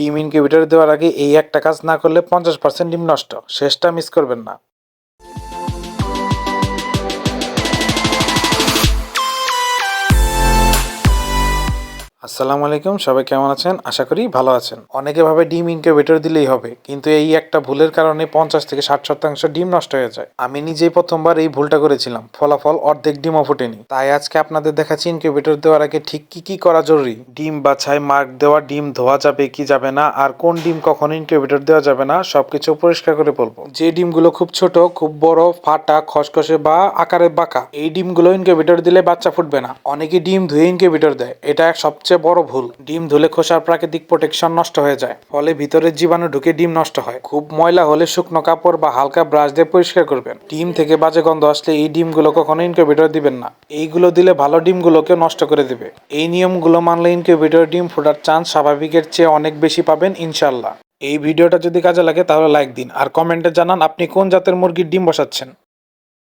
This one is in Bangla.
ডিম ইনকিউবেটর দেওয়ার আগে এই একটা কাজ না করলে পঞ্চাশ পার্সেন্ট ডিম নষ্ট। শেষটা মিস করবেন না। আসসালামু আলাইকুম, সবাই কেমন আছেন? আশা করি ভালো আছেন। অনেকে ভাবে ডিম ইনকিউবেটর দিলেই হবে, কিন্তু এই একটা ভুলের কারণে পঞ্চাশ থেকে ষাট শতাংশ ডিম নষ্ট হয়ে যায়। আমি নিজেই প্রথমবার এই ভুলটা করেছিলাম, ফলাফল অর্ধেক ডিমও ফোটেনি। তাই আজকে আপনাদের দেখাচ্ছি ইনকিউবেটর দেওয়ার আগে ঠিক কি কি করা জরুরি? ডিম বাছাই, মার্ক দেওয়া, ডিম ধোয়া যাবে কি যাবে না, আর কোন ডিম কখন ইনকিউবেটর দেওয়া যাবে না, সবকিছু পরিষ্কার করে বলব। যে ডিমগুলো খুব ছোট, খুব বড়, ফাটা, খসখসে বা আকারে বাঁকা, এই ডিমগুলো ইনকিউবেটর দিলে বাচ্চা ফুটবে না। অনেকে ডিম ধুয়ে ইনকিউবেটর দেয়, এটা এক সবচেয়ে বড় ভুল। ডিম ধুলে খোসার প্রাকৃতিক প্রোটেকশন নষ্ট হয়ে যায়, ফলে ভিতরের জীবাণু ঢুকে ডিম নষ্ট হয়। খুব ময়লা হলে শুকনো কাপড় বা হালকা ব্রাশ দিয়ে পরিষ্কার করবেন। ডিম থেকে বাজে গন্ধ আসলে এই ডিমগুলো কখনো ইনকিউবেটর দিবেন না। এইগুলো দিলে ভালো ডিমগুলোকে নষ্ট করে দিবে। এই নিয়মগুলো মানলে ইনকিউবেটর ডিম ফোটার চান্স স্বাভাবিকের চেয়ে অনেক বেশি পাবেন ইনশাল্লাহ এই ভিডিওটা যদি কাজে লাগে তাহলে লাইক দিন। আর কমেন্টে জানান আপনি কোন জাতের মুরগির ডিম বসাচ্ছেন।